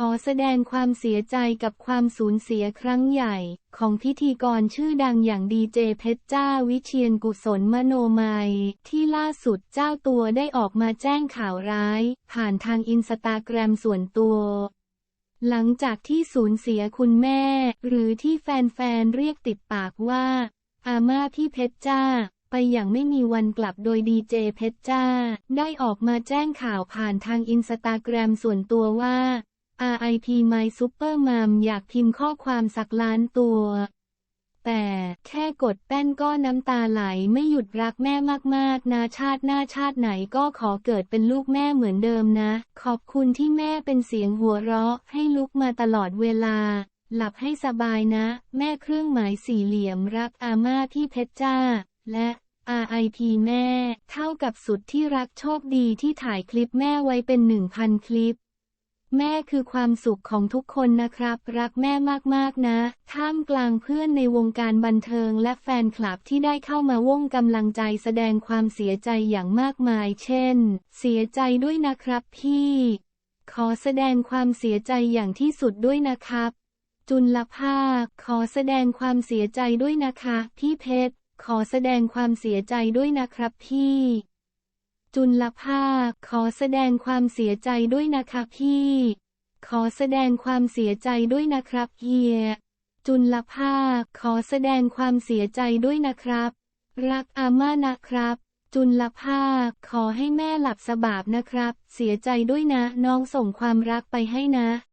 ขอแสดงความเสียใจกับความสูญเสียครั้งใหญ่ ของพิธีกรชื่อดังอย่างดีเจเพชรจ้าวิเชียนกุศลมโนมัย ที่ล่าสุดเจ้าตัวได้ออกมาแจ้งข่าวร้าย ผ่านทางอินสตาแกรมส่วนตัวหลังจากที่สูญเสียคุณแม่ หรือที่แฟนๆ เรียกติดปากว่า อาม่าพี่เพชรจ้า ไปอย่างไม่มีวันกลับโดยดีเจเพชรจ้า ได้ออกมาแจ้งข่าวผ่านทางอินสตาแกรมส่วนตัวว่า RIP My Super Mom อยากพิมพ์ข้อความสักล้านตัว แต่แค่กดแป้นก็น้ำตาไหลไม่หยุดรักแม่มากๆนะชาติหน้าชาติไหนก็ขอเกิดเป็นลูกแม่เหมือนเดิมนะ ขอบคุณที่แม่เป็นเสียงหัวเราะ ให้ลุกมาตลอดเวลา หลับให้สบายนะ แม่เครื่องหมายสี่เหลี่ยมรักอาม่าพี่เพชรจ้า และ RIP แม่ เท่ากับสุดที่รักโชคดีที่ถ่ายคลิปแม่ไว้เป็นหนึ่งพันคลิป แม่คือความสุขของทุกคนนะครับ รักแม่มากๆนะ ท่ามกลางเพื่อนในวงการบันเทิงและแฟนคลับที่ได้เข้ามาวงกำลังใจแสดงความเสียใจอย่างมากมาย เช่น เสียใจด้วยนะครับพี่ ขอแสดงความเสียใจอย่างที่สุดด้วยนะครับ จุลภาค ขอแสดงความเสียใจด้วยนะคะ พี่เพชร ขอแสดงความเสียใจด้วยนะครับพี่ จุลภาค ขอแสดงความเสียใจด้วยนะคะพี่ ขอแสดงความเสียใจด้วยนะครับเฮีย จุลภาค ขอแสดงความเสียใจด้วยนะครับ รักอาม่านะครับ จุลภาค ขอให้แม่หลับสบายนะครับ เสียใจด้วยนะ น้องส่งความรักไปให้นะ